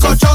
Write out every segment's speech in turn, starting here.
bizcocho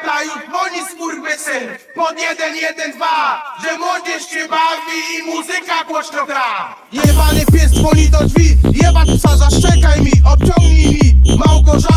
Marta i oni skurwysyn Pod 112 Że młodzież się bawi i muzyka głośno gra. Jebany pies dzwoni do drzwi Jeba twarza szczekaj mi, obciągnij mi. Małgorzata